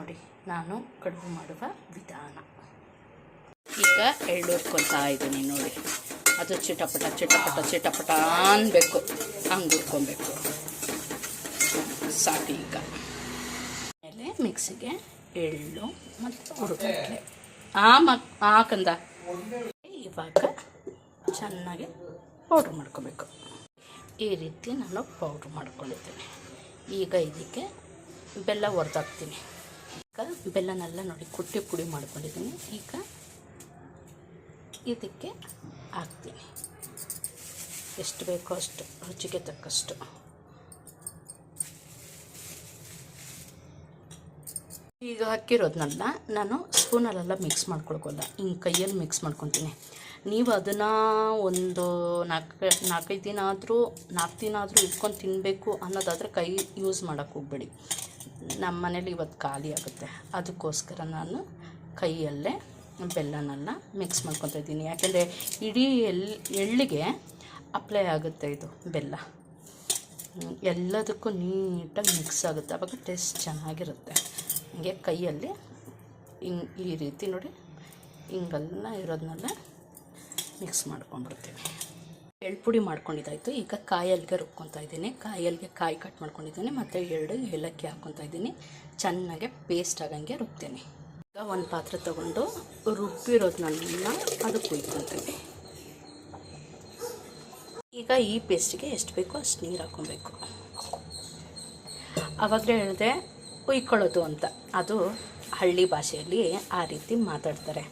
ನೋಡಿ, ನಾನು ಕಡುಬು ಮಾಡುವ ವಿಧಾನ. ಈಗ ಎಳ್ಳು ಹುರ್ಕೊತಾ ಇದ್ದೀನಿ ನೋಡಿ. ಅದು ಚಿಟಪಟ ಚಿಟಪಟ ಚಿಟಪಟ ಅನ್ಬೇಕು. ಹಂಗೆ ಹುರ್ಕೊಬೇಕು. ಸಾಕು ಈಗ. ಆಮೇಲೆ ಮಿಕ್ಸಿಗೆ ಎಳ್ಳು ಮತ್ತು ಹುರುಗಡ್ಲೆ. ಆ ಮಕ್ ಹಾಕಂದ ಇವಾಗ ಚೆನ್ನಾಗಿ ಪೌಡ್ರ್ ಮಾಡ್ಕೋಬೇಕು. ಈ ರೀತಿ ನಾನು ಪೌಡ್ರ್ ಮಾಡ್ಕೊಂಡಿದ್ದೀನಿ. ಈಗ ಇದಕ್ಕೆ ಬೆಲ್ಲ ಹೊರ್ದಾಕ್ತೀನಿ ಈಗ ಬೆಲ್ಲನೆಲ್ಲ ನೋಡಿ ಕುಟ್ಟಿ ಪುಡಿ ಮಾಡ್ಕೊಂಡಿದ್ದೀನಿ. ಈಗ ಇದಕ್ಕೆ ಹಾಕ್ತೀನಿ. ಎಷ್ಟು ಬೇಕೋ ಅಷ್ಟು, ರುಚಿಗೆ ತಕ್ಕಷ್ಟು. ಈಗ ಹಾಕಿರೋದನ್ನೆಲ್ಲ ನಾನು ಸ್ಪೂನಲ್ಲೆಲ್ಲ ಮಿಕ್ಸ್ ಮಾಡ್ಕೊಳ್ಕೊಲ್ಲ ಹಿಂಗೆ ಕೈಯಲ್ಲಿ ಮಿಕ್ಸ್ ಮಾಡ್ಕೊತೀನಿ ನೀವು ಅದನ್ನು ಒಂದು ನಾಲ್ಕು, ನಾಲ್ಕೈದು ದಿನ ಆದರೂ, ನಾಲ್ಕು ದಿನ ಆದರೂ ಇಟ್ಕೊಂಡು ತಿನ್ನಬೇಕು ಅನ್ನೋದಾದರೆ ಕೈ ಯೂಸ್ ಮಾಡೋಕ್ಕೆ ಹೋಗ್ಬೇಡಿ. ನಮ್ಮ ಮನೇಲಿ ಇವತ್ತು ಖಾಲಿ ಆಗುತ್ತೆ. ಅದಕ್ಕೋಸ್ಕರ ನಾನು ಕೈಯಲ್ಲೇ ಬೆಲ್ಲನೆಲ್ಲ ಮಿಕ್ಸ್ ಮಾಡ್ಕೊತಾ ಇದ್ದೀನಿ. ಯಾಕೆಂದರೆ ಇಡೀ ಎಳ್ಳಿಗೆ ಅಪ್ಲೈ ಆಗುತ್ತೆ ಇದು ಬೆಲ್ಲ. ಎಲ್ಲದಕ್ಕೂ ನೀಟಾಗಿ ಮಿಕ್ಸ್ ಆಗುತ್ತೆ. ಆವಾಗ ಟೇಸ್ಟ್ ಚೆನ್ನಾಗಿರುತ್ತೆ. ಹೀಗೆ ಕೈಯಲ್ಲಿ ಹಿಂಗೆ ಈ ರೀತಿ ನೋಡಿ ಹಿಂಗೆಲ್ಲ ಇರೋದನ್ನೆಲ್ಲ ಮಿಕ್ಸ್ ಎಳ್ಪುಡಿ ಮಾಡ್ಕೊಂಡಿದ್ದಾಯಿತು. ಈಗ ಕಾಯಲ್ಗೆ ರುಬ್ಕೊತಾ ಇದ್ದೀನಿ. ಕಾಯಲ್ಗೆ ಕಾಯಿ ಕಟ್ ಮಾಡ್ಕೊಂಡಿದ್ದೀನಿ. ಮತ್ತು ಎರಡು ಏಲಕ್ಕಿ ಹಾಕ್ಕೊತಾ ಇದ್ದೀನಿ. ಚೆನ್ನಾಗೆ ಪೇಸ್ಟ್ ಆಗಂಗೆ ರುಬ್ತೀನಿ. ಈಗ ಒಂದು ಪಾತ್ರೆ ತೊಗೊಂಡು ರುಬ್ಬಿರೋದನ್ನೆಲ್ಲ ಅದು ಕುಯ್ಕೊತೀನಿ. ಈಗ ಈ ಪೇಸ್ಟಿಗೆ ಎಷ್ಟು ಬೇಕೋ ಅಷ್ಟು ನೀರು ಹಾಕ್ಕೊಬೇಕು. ಆವಾಗಲೇ ಹೇಳಿದೆ ಕುಯ್ಕೊಳ್ಳೋದು ಅಂತ. ಅದು ಹಳ್ಳಿ ಭಾಷೆಯಲ್ಲಿ ಆ ರೀತಿ ಮಾತಾಡ್ತಾರೆ.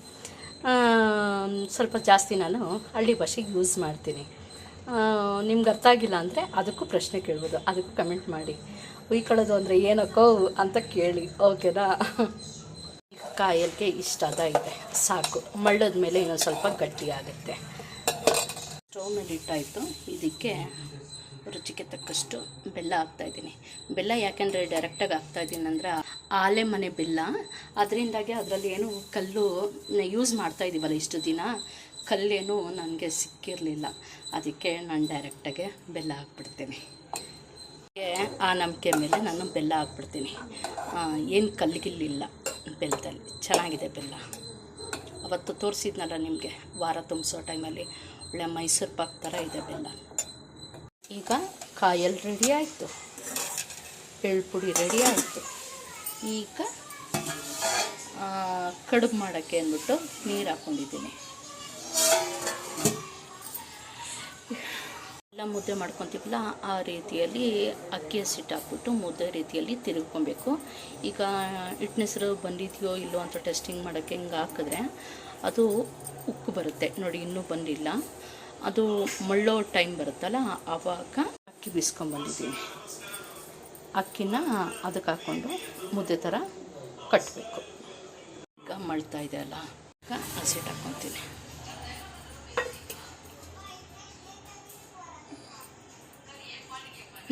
ಸ್ವಲ್ಪ ಜಾಸ್ತಿ ನಾನು ಹಳ್ಳಿ ಭಾಷೆಗೆ ಯೂಸ್ ಮಾಡ್ತೀನಿ. ನಿಮ್ಗೆ ಅರ್ಥ ಆಗಿಲ್ಲ ಅಂದರೆ ಅದಕ್ಕೂ ಪ್ರಶ್ನೆ ಕೇಳ್ಬೋದು, ಅದಕ್ಕೂ ಕಮೆಂಟ್ ಮಾಡಿ. ಉಯ್ಕೊಳ್ಳೋದು ಅಂದರೆ ಏನಕ್ಕೋ ಅಂತ ಕೇಳಿ ಓಕೆನಾ ಕಾಯಲ್ಗೆ ಇಷ್ಟ ಅದ ಇದೆ, ಸಾಕು. ಮಳ್ಳದ ಮೇಲೆ ಇನ್ನೊಂದು ಸ್ವಲ್ಪ ಗಟ್ಟಿ ಆಗುತ್ತೆ ಸ್ಟವ್ ಮೇಲೆ ಇಟ್ಟಾಯಿತು, ಇದಕ್ಕೆ ರುಚಿಗೆ ತಕ್ಕಷ್ಟು ಬೆಲ್ಲ ಹಾಕ್ತಾಯಿದ್ದೀನಿ ಬೆಲ್ಲ ಯಾಕೆಂದರೆ ಡೈರೆಕ್ಟಾಗಿ ಹಾಕ್ತಾಯಿದ್ದೀನಿ ಅಂದರೆ ಆಲೆ ಮನೆ ಬೆಲ್ಲ. ಅದರಿಂದಾಗಿ ಅದರಲ್ಲಿ ಏನು ಕಲ್ಲು ಯೂಸ್ ಮಾಡ್ತಾಯಿದ್ದೀವಲ್ಲ ಇಷ್ಟು ದಿನ ಕಲ್ಲೇನು ನನಗೆ ಸಿಕ್ಕಿರಲಿಲ್ಲ. ಅದಕ್ಕೆ ನಾನು ಡೈರೆಕ್ಟಾಗೆ ಬೆಲ್ಲ ಹಾಕ್ಬಿಡ್ತೀನಿ. ಆ ನಂಬಿಕೆ ಮೇಲೆ ನಾನು ಬೆಲ್ಲ ಹಾಕ್ಬಿಡ್ತೀನಿ. ಏನು ಕಲ್ಲಿಗಿಲ್ಲ ಬೆಲ್ಲದಲ್ಲಿ ಚೆನ್ನಾಗಿದೆ ಬೆಲ್ಲ. ಅವತ್ತು ತೋರಿಸಿದ್ನಲ್ಲ ನಿಮಗೆ, ವಾರ ತುಂಬಿಸೋ ಟೈಮಲ್ಲಿ. ಒಳ್ಳೆ ಮೈಸೂರು ಪಾಕ್ ಥರ ಇದೆ ಬೆಲ್ಲ. ಈಗ ಕಾಯಲ್ಲಿ ರೆಡಿ ಆಯಿತು. ಎಳ್ಪುಡಿ ರೆಡಿ ಆಯಿತು. ಈಗ ಕಡುಬು ಮಾಡೋಕ್ಕೆ ಅಂದ್ಬಿಟ್ಟು ನೀರು ಹಾಕ್ಕೊಂಡಿದ್ದೀನಿ ಎಲ್ಲ ಮುದ್ದೆ ಮಾಡ್ಕೊತೀವಲ್ಲ ಆ ರೀತಿಯಲ್ಲಿ ಅಕ್ಕಿ ಹಸಿಟ್ಟು ಹಾಕ್ಬಿಟ್ಟು ಮುದ್ದೆ ರೀತಿಯಲ್ಲಿ ತಿರುಗ್ಕೊಬೇಕು. ಈಗ ಹಿಟ್ಟಿನೆಸರು ಬಂದಿದೆಯೋ ಇಲ್ಲೋ ಅಂತ ಟೆಸ್ಟಿಂಗ್ ಮಾಡೋಕ್ಕೆ ಹಿಂಗೆ ಹಾಕಿದ್ರೆ ಅದು ಉಕ್ಕು ಬರುತ್ತೆ. ನೋಡಿ, ಇನ್ನೂ ಬಂದಿಲ್ಲ. ಅದು ಮಳ್ಳೋ ಟೈಮ್ ಬರುತ್ತಲ್ಲ, ಆವಾಗ ಅಕ್ಕಿ ಬೀಸ್ಕೊಂಬಂದಿದ್ದೀನಿ ಅಕ್ಕಿನ ಅದಕ್ಕೆ ಹಾಕ್ಕೊಂಡು ಮುದ್ದೆ ಥರ ಕಟ್ಟಬೇಕು ಈಗ ಮಳ್ತಾ ಇದೆ ಅಲ್ಲ, ಈಗ ಹಸಿಟ್ಟು ಹಾಕ್ಕೊತೀನಿ.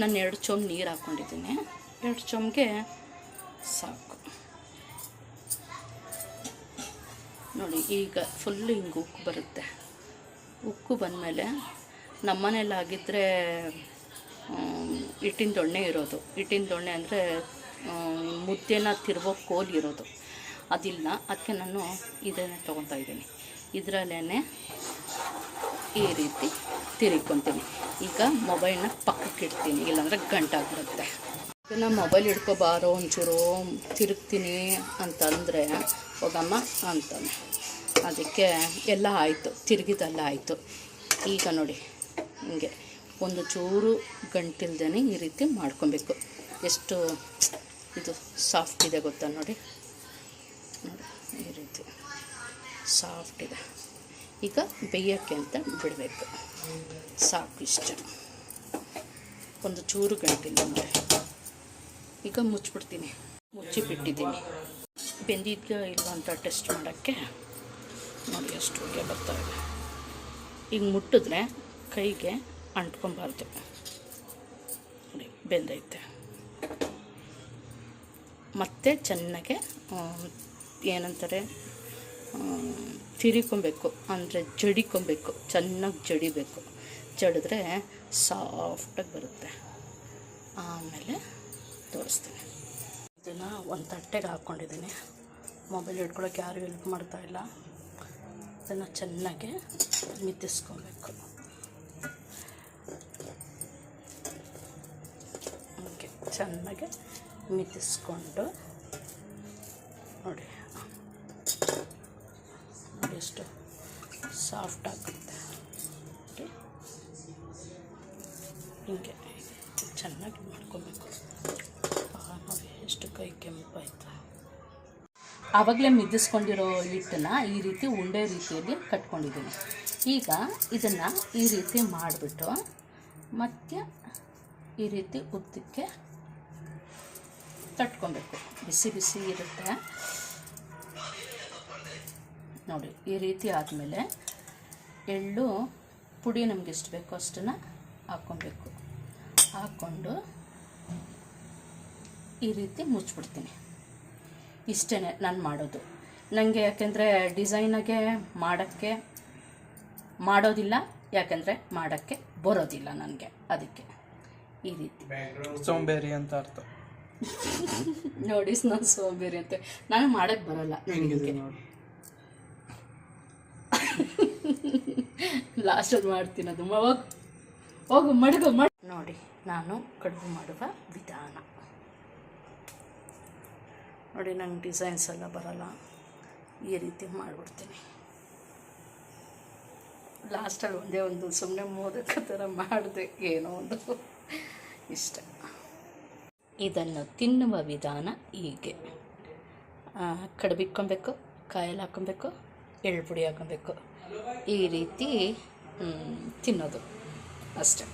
ನಾನು ಎರಡು ಚೊಮ್ ನೀರು ಹಾಕ್ಕೊಂಡಿದ್ದೀನಿ ಎರಡು ಚೊಮ್ಗೆ ಸಾಕು. ನೋಡಿ, ಈಗ ಫುಲ್ಲು ಹಿಂಗೆ ಉಕ್ಕು ಬರುತ್ತೆ. ಉಕ್ಕು ಬಂದಮೇಲೆ ನಮ್ಮನೇಲಾಗಿದ್ದರೆ ಹಿಟ್ಟಿನ ದೊಣ್ಣೆ ಇರೋದು. ಹಿಟ್ಟಿನ ದೊಣ್ಣೆ ಅಂದರೆ ಮುದ್ದೆನ ತಿರುಗೋ ಕೋಲ್ ಇರೋದು. ಅದಿಲ್ಲ. ಅದಕ್ಕೆ ನಾನು ಇದನ್ನೇ ತೊಗೊತಾ ಇದ್ದೀನಿ. ಇದರಲ್ಲೇ ಈ ರೀತಿ ತಿರುಗ್ಕೊತೀನಿ ಈಗ ಮೊಬೈಲ್ನ ಪಕ್ಕಕ್ಕೆ ಇಡ್ತೀನಿ, ಇಲ್ಲಾಂದರೆ ಗಂಟಾಗ್ಬಿಡುತ್ತೆ ಇದನ್ನು ಮೊಬೈಲ್ ಹಿಡ್ಕೊಬಾರೋ ಒಂಚೂರು ತಿರುಗ್ತೀನಿ ಅಂತಂದರೆ ಹೋಗಮ್ಮ ಅಂತಾನೆ. ಅದಕ್ಕೆ ಎಲ್ಲ ಆಯಿತು, ತಿರುಗಿದೆಲ್ಲ ಆಯಿತು. ಈಗ ನೋಡಿ, ಹಿಂಗೆ ಒಂದು ಚೂರು ಗಂಟಿಲ್ದೇ ಈ ರೀತಿ ಮಾಡ್ಕೊಬೇಕು. ಎಷ್ಟು ಇದು ಸಾಫ್ಟ್ ಇದೆ ಗೊತ್ತಾ ನೋಡಿ? ನೋಡಿ, ಈ ರೀತಿ ಸಾಫ್ಟ್ ಇದೆ. ಈಗ ಬೇಯೋಕ್ಕೆ ಅಂತ ಬಿಡಬೇಕು. ಸಾಕು ಇಷ್ಟ. ಒಂದು ಚೂರು ಗಂಟಿಲ್ಲ ಅಂದರೆ. ಈಗ ಮುಚ್ಚಿಬಿಡ್ತೀನಿ ಮುಚ್ಚಿಬಿಟ್ಟಿದ್ದೀನಿ. ಬೆಂದಿದ್ಯೋ ಇಲ್ವ ಅಂತ ಟೆಸ್ಟ್ ಮಾಡೋಕ್ಕೆ? ನೋಡಿ ಎಷ್ಟು ಹೋಗಿ ಬರ್ತಾವೆ ಈಗ ಮುಟ್ಟಿದ್ರೆ ಕೈಗೆ ಅಂಟ್ಕೊಬಾರ್ದು. ನೋಡಿ, ಬೆಂದೈತೆ. ಮತ್ತೆ ಚೆನ್ನಾಗೆ ಏನಂತಾರೆ ತಿರಿಕೊಬೇಕು, ಅಂದರೆ ಜಡಿಕೊಬೇಕು, ಚೆನ್ನಾಗಿ ಜಡಿಬೇಕು. ಜಡಿದ್ರೆ ಸಾಫ್ಟಾಗಿ ಬರುತ್ತೆ. ಆಮೇಲೆ ತೋರಿಸ್ತೀನಿ. ಇದನ್ನು ಒಂದು ತಟ್ಟೆಗೆ ಹಾಕ್ಕೊಂಡಿದ್ದೀನಿ. ಮೊಬೈಲ್ ಹಿಡ್ಕೊಳಕ್ಕೆ ಯಾರು ಹೆಲ್ಪ್ ಮಾಡ್ತಾ ಇಲ್ಲ. ಇದನ್ನು ಚೆನ್ನಾಗಿ ಮಿತ್ತಿಸ್ಕೊಬೇಕು ಹೀಗೆ ಚೆನ್ನಾಗಿ ಮಿತ್ತಿಸ್ಕೊಂಡು ನೋಡಿ. ಎಷ್ಟು ಸಾಫ್ಟ್ ಆಗುತ್ತೆ. ಹಿಂಗೆ ಚೆನ್ನಾಗಿ ಮಾಡ್ಕೋಬೇಕು. ಎಷ್ಟು ಕೈ ಕೆಂಪಾಯ್ತು ಆವಾಗಲೇ ಮಿದ್ದಿಸ್ಕೊಂಡಿರೋ ಹಿಟ್ಟನ್ನು ಈ ರೀತಿ ಉಂಡೆ ರೀತಿಯಲ್ಲಿ ಕಟ್ಕೊಂಡಿದ್ದೀನಿ. ಈಗ ಇದನ್ನು ಈ ರೀತಿ ಮಾಡಿಬಿಟ್ಟು ಮತ್ತೆ ಈ ರೀತಿ ಉದ್ದಕ್ಕೆ ತಟ್ಕೊಬೇಕು. ಬಿಸಿ ಬಿಸಿ ಇರುತ್ತೆ. ನೋಡಿ ಈ ರೀತಿ ಆದಮೇಲೆ ಎಳ್ಳು ಪುಡಿ ನಮ್ಗೆ ಎಷ್ಟು ಬೇಕೋ ಅಷ್ಟನ್ನು ಹಾಕ್ಕೊಬೇಕು. ಹಾಕ್ಕೊಂಡು ಈ ರೀತಿ ಮುಚ್ಚಿಬಿಡ್ತೀನಿ ಇಷ್ಟೇ ನಾನು ಮಾಡೋದು. ನನಗೆ ಯಾಕೆಂದರೆ ಡಿಸೈನಾಗೆ ಮಾಡೋಕ್ಕೆ ಮಾಡೋದಿಲ್ಲ ಯಾಕೆಂದರೆ ಮಾಡೋಕ್ಕೆ ಬರೋದಿಲ್ಲ ನನಗೆ ಅದಕ್ಕೆ. ಈ ರೀತಿ. ಸೋಂಬೇರಿ ಅಂತ ಅರ್ಥ. ನೋಡಿ ನಾನು ಸೋಂಬೇರಿ ಅಂತ. ನಾನು ಮಾಡೋಕ್ಕೆ ಬರೋಲ್ಲ ನನಗೆ ನೋಡಿ ಲಾಸ್ಟಲ್ಲಿ ಮಾಡ್ತೀನಿ ಅದು. ಹೋಗು ಹೋಗು, ಮಡಗು, ಮಡ ನೋಡಿ, ನಾನು ಕಡುಬು ಮಾಡುವ ವಿಧಾನ. ನೋಡಿ, ನಂಗೆ ಡಿಸೈನ್ಸ್ ಎಲ್ಲ ಬರಲ್ಲ. ಈ ರೀತಿ ಮಾಡಿಬಿಡ್ತೀನಿ. ಲಾಸ್ಟಲ್ಲಿ ಒಂದೇ ಒಂದು ಸುಮ್ಮನೆ ಮೋದಕ ಥರ ಮಾಡಿದೆ, ಏನೋ ಒಂದು. ಇಷ್ಟ. ಇದನ್ನು ತಿನ್ನುವ ವಿಧಾನ ಹೀಗೆ. ಕಡುಬಿಕ್ಕೊಬೇಕು ಕಾಯಲ್ಲಿ ಹಾಕ್ಕೊಬೇಕು ಎಳ್ಳು ಪುಡಿ ಹಾಕ್ಕೊಬೇಕು ಈ ರೀತಿ ತಿನ್ನೋದು. ಅಷ್ಟೆ.